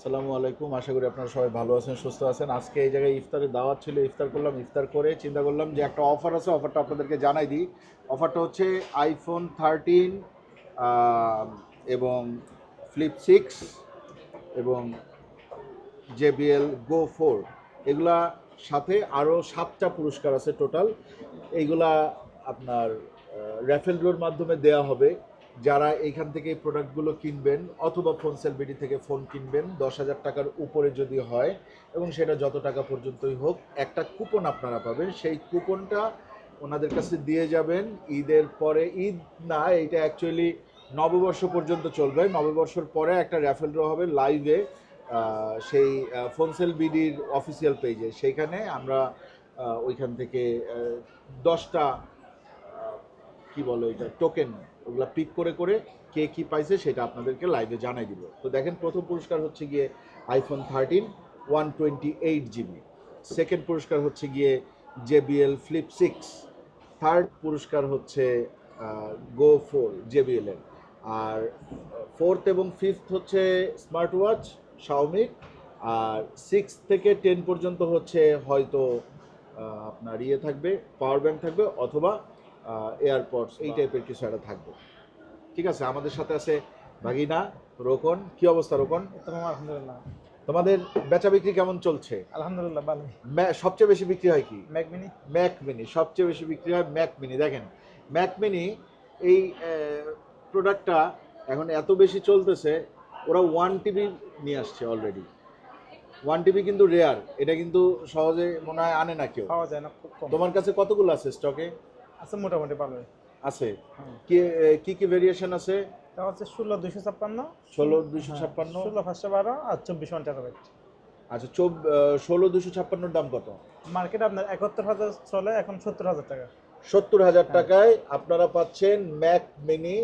আসসালামু আলাইকুম। আশা করি আপনারা সবাই ভালো আছেন, সুস্থ আছেন। আজকে এই জায়গায় ইফতারের দাওয়াত ছিল, ইফতার করলাম, ইফতার করে চিন্তা করলাম যে একটা অফার আছে, অফারটা আপনাদেরকে জানাই দিই। অফারটা হচ্ছে আইফোন থার্টিন এবং ফ্লিপ সিক্স এবং জেবিএল গো ফোর এগুলা সাথে আরও সাতটা পুরস্কার আছে টোটাল এইগুলা আপনার র্যাফেলগুলোর মাধ্যমে দেয়া হবে। যারা এইখান থেকে প্রোডাক্টগুলো কিনবেন অথবা ফোন সেলবিডি থেকে ফোন কিনবেন, দশ হাজার টাকার উপরে যদি হয় এবং সেটা যত টাকা পর্যন্তই হোক, একটা কুপন আপনারা পাবেন। সেই কুপনটা ওনাদের কাছে দিয়ে যাবেন। ঈদের পরে, ঈদ না এটা অ্যাকচুয়ালি নববর্ষ পর্যন্ত চলবে। নববর্ষর পরে একটা র্যাফেল ড্র হবে লাইভে সেই ফোনসেল বিডির অফিসিয়াল পেজে সেইখানে আমরা ওইখান থেকে দশটা কি বলো এটা টোকেন ওগুলা পিক করে করে কে কি পাইছে সেটা আপনাদেরকে লাইভে জানাই দিব। তো দেখেন, প্রথম পুরস্কার হচ্ছে গিয়ে iPhone thirteen one twenty eight GB second পুরস্কার হচ্ছে গিয়ে জেবিএল ফ্লিপ সিক্স থার্ড পুরস্কার হচ্ছে গো ফোর জেবিএল এর। আর ফোর্থ এবং ফিফথ হচ্ছে স্মার্ট ওয়াচ শাওমির আর সিক্স থেকে টেন পর্যন্ত হচ্ছে হয়তো আপনার ইয়ে থাকবে পাওয়ার ব্যাংক থাকবে অথবা এয়ারপডস এই টাইপের কিছু একটা থাকবে। ঠিক আছে? আমাদের সাথে আছে ভাগিনা রোকন। কি অবস্থা রোকন? তোমার আলহামদুলিল্লাহ। তোমাদের বেচা বিক্রি কেমন চলছে? আলহামদুলিল্লাহ ভালো সবচেয়ে বেশি বিক্রি হয় কি? ম্যাক মিনি ম্যাক মিনি সবচেয়ে বেশি বিক্রি হয় ম্যাক মিনি দেখেন ম্যাক মিনি এই প্রোডাক্টটা এখন এত বেশি চলতেছে ওরা ওয়ান টিভি নিয়ে আসছে অলরেডি ওয়ান টিভি কিন্তু রেয়ার এটা কিন্তু সহজে মনে হয় আনে না কেউ। পাওয়া যায় না তোমার কাছে কতগুলো আছে স্টকে আছে মোটামুটি ভালো আছে? হ্যাঁ। কি কি কি ভেরিয়েশন আছে? তা হচ্ছে ষোলো দুইশো ছাপ্পান্ন। ষোলো দুশো ছাপ্পান্ন? ষোলো পাঁচশো বারো আর চব্বিশ ঘণ্টা রেট আচ্ছা চব ষোলো দুশো ছাপ্পান্নর দাম কত? মার্কেট আপনার একাত্তর হাজার চলে এখন সত্তর হাজার টাকা। সত্তর হাজার হ্যাঁ। টাকায় আপনারা পাচ্ছেন ম্যাক মিনি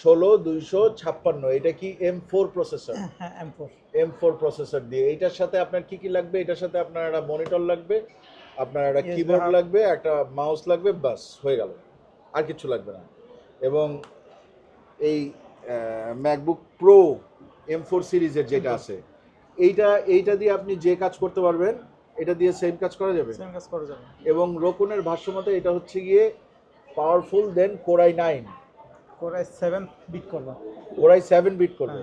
ষোলো দুইশো ছাপ্পান্ন। এটা কি এম ফোর প্রসেসর হ্যাঁ M four M four processor দিয়ে। এইটার সাথে আপনার কি কি লাগবে? এটার সাথে আপনার একটা মনিটর লাগবে। আপনার একটা কিবোর্ড লাগবে একটা মাউস লাগবে বাস হয়ে গেল। আর কিছু লাগবে না। এবং এই ম্যাকবুক প্রো এম ফোর সিরিজের যেটা আছে এইটা এইটা দিয়ে আপনি যে কাজ করতে পারবেন এটা দিয়ে সেম কাজ করা যাবে? সেম কাজ করে যাবে। এবং রোকনের ভাষ্য মতে এটা হচ্ছে গিয়ে powerful then core i nine করে সেভেন বিট করবে। কোরাই সেভেন বিট করবে।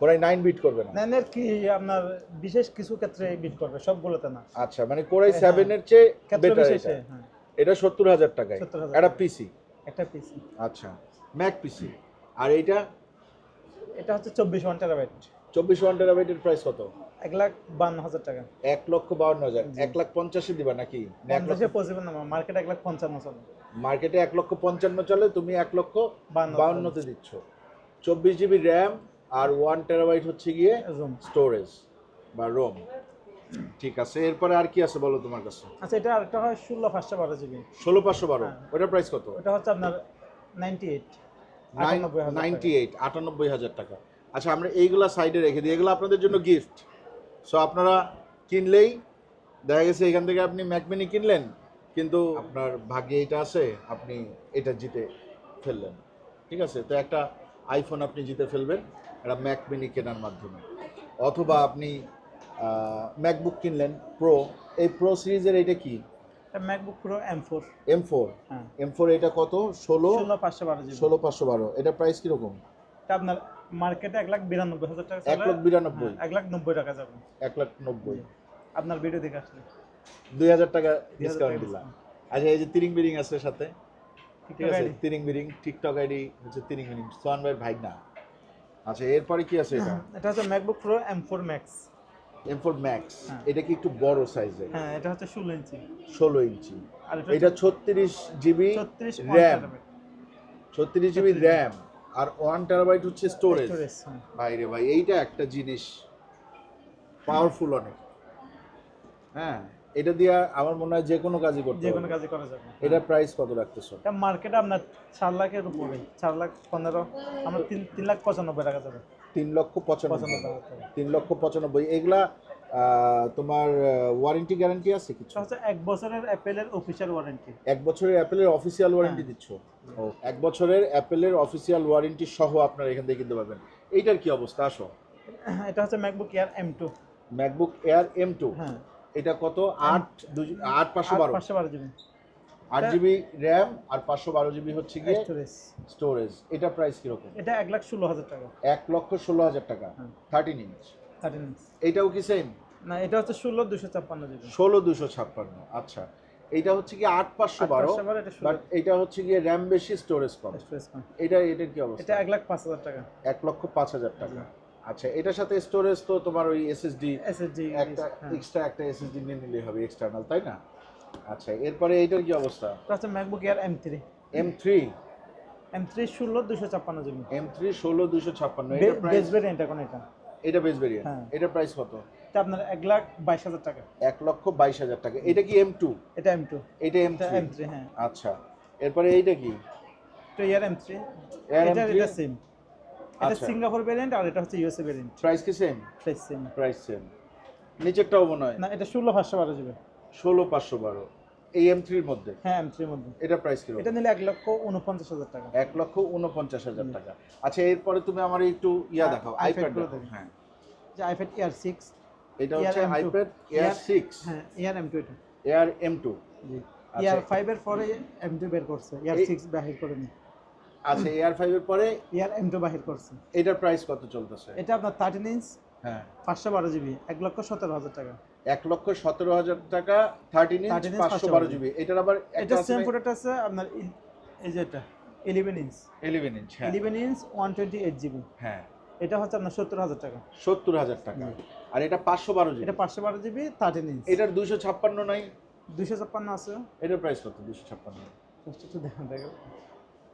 কোরাই নাইন বিট করবে না। নাইনের কি আপনার বিশেষ কিছু ক্ষেত্রে বিট করবে? সবগুলোতে না? আচ্ছা মানে কোরাই হ্যাঁ। সেভেনের চেয়ে ক্ষেত্র বেটার বিশেষে এটা হ্যাঁ। এটা সত্তর হাজার টাকায়। একটা। পিসি একটা পিস আচ্ছা ম্যাক পিসি আর এইটা? এটা হচ্ছে চব্বিশ ঘণ্টা রেট চব্বিশ ওয়ান টেরাবাইটের প্রাইস কত? এক লাখ বান্ন হাজার টাকা। এক লক্ষ বাউন্ন হাজার। এক লাখ পঞ্চাশে দিবা নাকি? পঞ্চাশে পৌঁছবে না মার্কেট এক লাখ পঞ্চান্ন চলে। মার্কেটে এক লক্ষ পঞ্চান্ন চলে তুমি এক লক্ষ বাউন্নতে দিচ্ছ। চব্বিশ জিবি র্যাম আর ওয়ান টেরাবাইট হচ্ছে গিয়ে স্টোরেজ বা রোম ঠিক আছে এরপরে আর কি আছে বলো তোমার কাছে? আচ্ছা এটা আরেকটা হয় ষোলো পাঁচশো বারো জিবি। ষোলো পাঁচশো বারো হ্যাঁ। ওটার প্রাইস কত? ওটা হচ্ছে আপনার নাইনটি এইট নাইনটি এইট আটানব্বই হাজার টাকা। আচ্ছা আমরা এইগুলা সাইডে রেখে দিই। এগুলো আপনাদের জন্য গিফট সো আপনারা কিনলেই দেখা গেছে এখান থেকে আপনি ম্যাকমিনি কিনলেন কিন্তু আপনার ভাগ্যে এটা আছে আপনি এটা জিতে ফেললেন। ঠিক আছে তো একটা আইফোন আপনি জিতে ফেলবেন। একটা ম্যাকমিনি কেনার মাধ্যমে। অথবা আপনি ম্যাকবুক কিনলেন প্রো এই প্রো সিরিজের এটা কি? MacBook pro M four M four M four এটা কত? ষোলো? ষোলো পাঁচশো বারো ষোলো পাঁচশো বারো। এটা প্রাইস কীরকম? আপনার মার্কেটে এক লাখ বিরানব্বই হাজার টাকা এক লাখ বিরানব্বই। হ্যাঁ, এক লাখ নব্বই টাকা যাবে। এক লাখ নব্বই। আপনার ভিডিও দেখে আসলে। দুই হাজার টাকা ডিসকাউন্ট দিলাম। আচ্ছা এই যে তিরিং বিরিং আছে সাথে? ঠিক আছে তিরিং বিরিং টিকটক আইডি হচ্ছে তিরিং বিরিং। সোহান ভাইয়ের ভাই না আচ্ছা এরপরে কি আছে এটা? এটা হচ্ছে MacBook pro M four max M four max হ্যাঁ। এটা কি একটু বড় সাইজের হ্যাঁ এটা হচ্ছে ষোলো ইঞ্চি। ষোলো ইঞ্চি। আর এটা ছত্রিশ জিবি ছত্রিশ RAM ছত্রিশ জিবি র্যাম আর ওয়ান টেরাবাইট হচ্ছে স্টোরেজ স্টোরেজ ভাই রে ভাই এইটা একটা জিনিস পাওয়ারফুল অনেক। হ্যাঁ। এটা দিয়ে আমার মনে হয় যে কোনো কাজই করতে যে কোনো পারবে। কাজে করা যাবে এটা প্রাইস কত রাখতেছো? এটা মার্কেটে আপনার চার লাখের উপরে চার লাখ পনেরো আমরা তিন তিন লাখ পঁচানব্বই টাকা যাবে। তিন লক্ষ পঁচানব্বই। তিন লক্ষ পঁচানব্বই। এগুলা তোমার ওয়ারেন্টি গ্যারান্টি আছে কিছু? হচ্ছে এক বছরের অ্যাপেলের অফিসিয়াল ওয়ারেন্টি এক বছরের অ্যাপেলের অফিসিয়াল ওয়ারেন্টি হ্যাঁ। দিচ্ছ? ও এক বছরের অ্যাপেলের অফিসিয়াল ওয়ারেন্টি সহ আপনারা এখান থেকে কিনতে পারবেন। এইটার কি অবস্থা? আসো। এটা হচ্ছে MacBook air M two MacBook air M two হ্যাঁ। এটা কত? আট দুই- আট পাঁচশো বারো। পাঁচশো বারো জিবি। আট জিবি র্যাম আর পাঁচশো বারো জিবি হচ্ছে গিয়ে স্টোরেজ। স্টোরেজ। এটা প্রাইস কীরকম? এটা এক লাখ ষোলো হাজার টাকা। এক লক্ষ ষোলো হাজার টাকা। হ্যাঁ। থার্টিন ইঞ্চ থার্টিন ইঞ্চ এইটাও কি সেম না এটা হচ্ছে ষোলো দুশো ছাপ্পান্ন জিবি। ষোলো দুশো ছাপ্পান্ন। আচ্ছা। এটা হচ্ছে কি আট পাঁচশো বারো এটা বাট এটা হচ্ছে গিয়ে র্যাম বেশি স্টোরেজ কম। স্টোরেজ কম। এটা এটার কি অবস্থা? এটা এক লাখ পাঁচ হাজার টাকা। এক লক্ষ পাঁচ হাজার টাকা। আচ্ছা এটার সাথে স্টোরেজ তো তোমার ওই এসএসডি এসএসডি একটা এক্সট্রা একটা এসএসডি নিয়ে নিলে হবে এক্সটার্নাল তাই না? আচ্ছা এরপরে এইটার কি অবস্থা? এটা হচ্ছে MacBook air M three M three M three ষোলো দুশো ছাপ্পান্ন জিবি। এম থ্রি ষোলো দুশো ছাপ্পান্ন বেস ভেরিয়েন্ট এখন এটা। এটা বেস ভেরিয়েন্ট হ্যাঁ। এটার প্রাইস কত? এটা আপনার এক লাখ বাইশ হাজার টাকা। এক লক্ষ বাইশ হাজার টাকা। এটা কি এম টু এটা এম টু এটা এম এটা এম থ্রি হ্যাঁ। আচ্ছা এরপরে এইটা কি? এটা ইয়ার এম থ্রি এটা M3? এটা সেম এটা আচ্ছা। সিঙ্গাপুর ভেরিয়েন্ট আর এটা হচ্ছে ইউএসএ ভেরিয়েন্ট প্রাইস কি same price same price same নিচেরটাও মনে হয়? না এটা ষোলো পাঁচশো বারো জিবি ষোলো পাঁচশো বারো। এই এম থ্রির মধ্যে? হ্যাঁ এম থ্রির মধ্যে। এটা প্রাইস কি এটা নিলে এক লক্ষ উনপঞ্চাশ হাজার টাকা। এক লক্ষ উনপঞ্চাশ হাজার টাকা। আচ্ছা এরপরে তুমি আমার একটু ইয়া দেখাও আইপ্যাড দেখো। হ্যাঁ। যে আইপ্যাড এয়ার সিক্স এটা হচ্ছে M2 আইপ্যাড এয়ার সিক্স হ্যাঁ এয়ার এম টু এটা। এয়ার এম টু জি। ইয়ার ফাইভের পরে এম টু বের করছে। ইয়ার সিক্স বাহির করেনি আচ্ছা এয়ার ফাইভের পরে? ইয়ার এম বাহির করছে। এটার প্রাইস কত চলতেছে? এটা আপনার থার্টিন ইঞ্চ হ্যাঁ। পাঁচশো বারো জিবি এক লক্ষ সতেরো হাজার টাকা। এক লক্ষ সতেরো হাজার টাকা থার্টিন ইঞ্চ 13 পাঁচশো বারো জিবি এটার আবার এটা সেম প্রোডাক্ট আছে আপনার এই যে এটা ইলেভেন ইঞ্চ ইলেভেন ইঞ্চ হ্যাঁ। Eleven inch one twenty eight GB হ্যাঁ। এটা হচ্ছে আপনার সত্তর হাজার টাকা। সত্তর হাজার টাকা। আর এটা পাঁচশো বারো জিবি এটা পাঁচশো বারো জিবি থার্টিন ইঞ্চ এটার দুশো ছাপ্পান্ন নাই। দুইশো ছাপ্পান্ন আছে। এটার প্রাইস কত? দুশো ছাপ্পান্ন। দেখেন।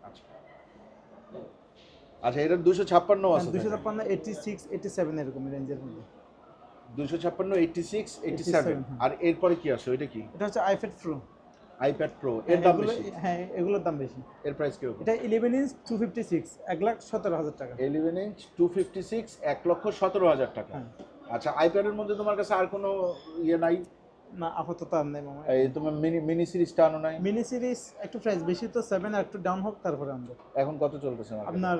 আচ্ছা। আচ্ছা এটার দুশো ছাপ্পান্ন আছে দুইশো ছাপ্পান্ন এইটি সিক্স এইটি সেভেন এরকম রেঞ্জের মধ্যে। দুশো ছাপ্পান্ন এইটটি সিক্স এইটটি 87, সেভেন হ্যাঁ। আর এরপরে কি আছে ওইটা কি? এটা হচ্ছে আইপ্যাড প্রো আইপ্যাড প্রো এর দাম বেশি? হ্যাঁ এগুলোর দাম বেশি। এর প্রাইস কীরকম? এটা eleven inch two fifty six এক লাখ সতেরো হাজার টাকা। Eleven inch two fifty six এক লক্ষ সতেরো হাজার টাকা। হ্যাঁ। আচ্ছা আইপ্যাডের মধ্যে তোমার কাছে আর কোনো ইয়ে নাই? না আপাতত আর নেই মামা। এই তোমার মিনি মিনি সিরিজটা আনো নাই? মিনি সিরিজ একটু প্রাইস বেশি তো সেভেন আর একটু ডাউন হোক তারপরে আমরা এখন কত চলতেছে আপনার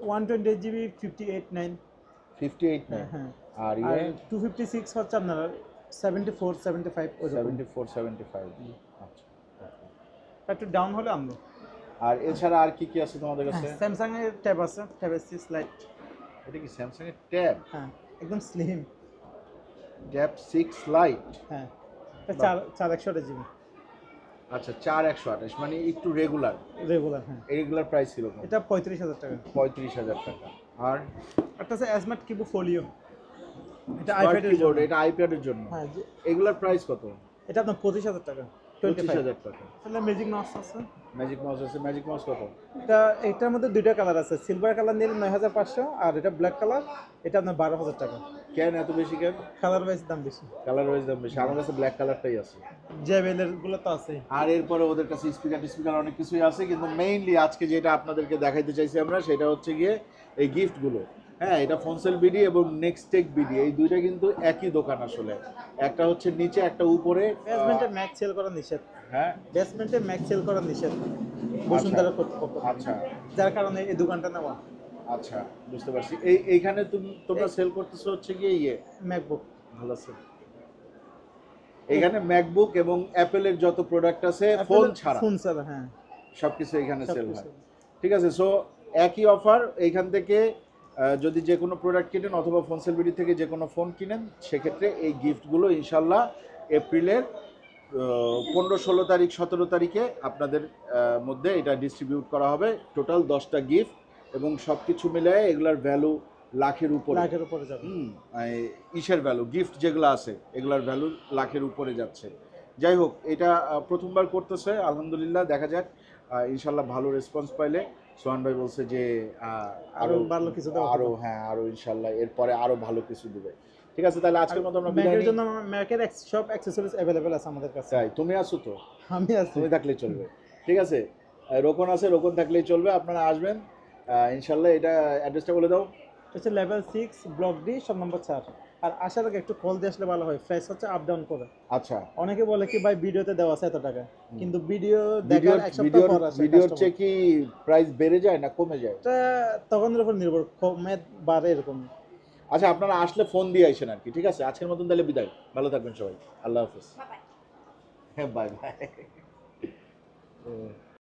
one twenty eight GB fifty eight nine fifty eight নাই হ্যাঁ। আর টু ফিফটি সিক্স হচ্ছে আপনার seventy four seventy five seventy four seventy five আচ্ছা একটু ডাউন হলে আর এছাড়া আর কি কি আছে তোমাদের কাছে? স্যামসাং এর ট্যাব আছে ট্যাব এস লাইট এটা কি স্যামসাং এর ট্যাব হ্যাঁ একদম স্লিম ট্যাব সিক্স লাইট হ্যাঁ চার চার একশো জিবি আচ্ছা চার একশো আঠাশ মানে একটু রেগুলার রেগুলার হ্যাঁ। রেগুলার প্রাইস ছিল এটা পঁয়ত্রিশ হাজার টাকা। পঁয়ত্রিশ হাজার টাকা। আর? একটা আছে অ্যাজমাট কিবো ফোলিও এটা আইপ্যাডের জন্য। এটা আইপ্যাডের জন্য। হ্যাঁ রেগুলার এগুলার প্রাইস কত? এটা আপনার পঁচিশ হাজার টাকা। টোয়েন্টি হাজার টাকা। তাহলে ম্যাজিক মাউস আছে। ম্যাজিক মাউস আছে ম্যাজিক মাউস কত? এটা এটার মধ্যে দুইটা কালার আছে সিলভার কালার নিলে নয় হাজার পাঁচশো আর এটা ব্ল্যাক কালার এটা আপনার বারো হাজার টাকা। কেন এত বেশি কেন? কালার ওয়াইজ দাম বেশি। কালার ওয়াইজ দাম বেশি। আমার কাছে ব্ল্যাক কালারটাই আছে। জেবেলেরগুলো তো আছে। আর এরপরে ওদের কাছে স্পিকার স্পিকার অনেক কিছুই আছে কিন্তু মেইনলি আজকে যেটা আপনাদেরকে দেখাইতে চাইছি আমরা সেটা হচ্ছে গিয়ে এই গিফটগুলো হ্যাঁ এটা ফোনসেল বিডি এবং নেক্সট টেক বিডি এই দুইটা কিন্তু একই দোকান আসলে। একটা হচ্ছে নিচে একটা উপরে। বেসমেন্টে ম্যাক সেল করা নিষেধ। হ্যাঁ। বেসমেন্টে ম্যাক সেল করা নিষেধ। বসুন্ধরা কর্তৃপক্ষ আচ্ছা। যার কারণে এই দোকানটা নেওয়া। আচ্ছা বুঝতে পারছি। এই এইখানে তুমি তোমরা সেল করতেছো হচ্ছে গিয়ে ইয়ে? ম্যাকবুক ভালো আছে। এখানে ম্যাকবুক এবং অ্যাপেলের যত প্রোডাক্ট আছে ফোন ছাড়া। ফোন ছাড়া হ্যাঁ। সবকিছু এখানে সেল। হয়। ঠিক আছে সো একই অফার এইখান থেকে যদি যে কোনো প্রোডাক্ট কিনেন অথবা ফোন সেলবিডি থেকে যে কোনো ফোন কিনেন সেক্ষেত্রে এই গিফটগুলো ইনশাল্লাহ এপ্রিলের পনেরো ষোলো তারিখ সতেরো তারিখে আপনাদের মধ্যে এটা ডিস্ট্রিবিউট করা হবে। টোটাল দশটা গিফট এবং সব কিছু মিলিয়ে এগুলার ভ্যালু লাখের উপরে। লাখের উপরে যাবে। হুম ইসের ভ্যালু গিফট যেগুলো আছে এগুলার ভ্যালু লাখের উপরে যাচ্ছে। যাই হোক এটা প্রথমবার করতেছে আলহামদুলিল্লাহ দেখা যাক ইনশাল্লাহ ভালো রেসপন্স পাইলে। সোহান ভাই বলছে যে আরও ভালো কিছু আরও হ্যাঁ আরও ইনশাল্লাহ এরপরে আরও ভালো কিছু দিবে। ঠিক আছে তাহলে আজকের মতো আমরা ম্যাকের জন্য ম্যাকের সব অ্যাক্সেসরিজ অ্যাভেলেবেল আছে আমাদের কাছে। তাই তুমি আছো তো? আমি আছি। তুমি থাকলেই চলবে। ঠিক আছে রোকন আছে রোকন থাকলেই চলবে আপনারা আসবেন। ইনশাল্লাহ এটা অ্যাড্রেসটা বলে দাও। হচ্ছে লেভেল সিক্স ব্লক ডি সব নম্বর চার। আর আসার আগে একটু কল দিয়ে আসলে ভালো হয়। প্রাইস হচ্ছে আপ ডাউন করে। আচ্ছা। অনেকে বলে কি ভাই ভিডিওতে দেওয়া আছে এত টাকা। কিন্তু ভিডিও দেখার এক সপ্তাহ পর আসে ভিডিওর। চেয়ে কি প্রাইস বেড়ে যায় না কমে যায়? এটা তখনের উপর নির্ভর কমে বাড়ে এরকম। আচ্ছা আপনারা আসলে ফোন দিয়ে আইসেন আর কি ঠিক আছে? আজকের মতন তাহলে বিদায়। ভালো থাকবেন সবাই। আল্লাহ হাফিজ। বাই বাই হ্যাঁ বাই বাই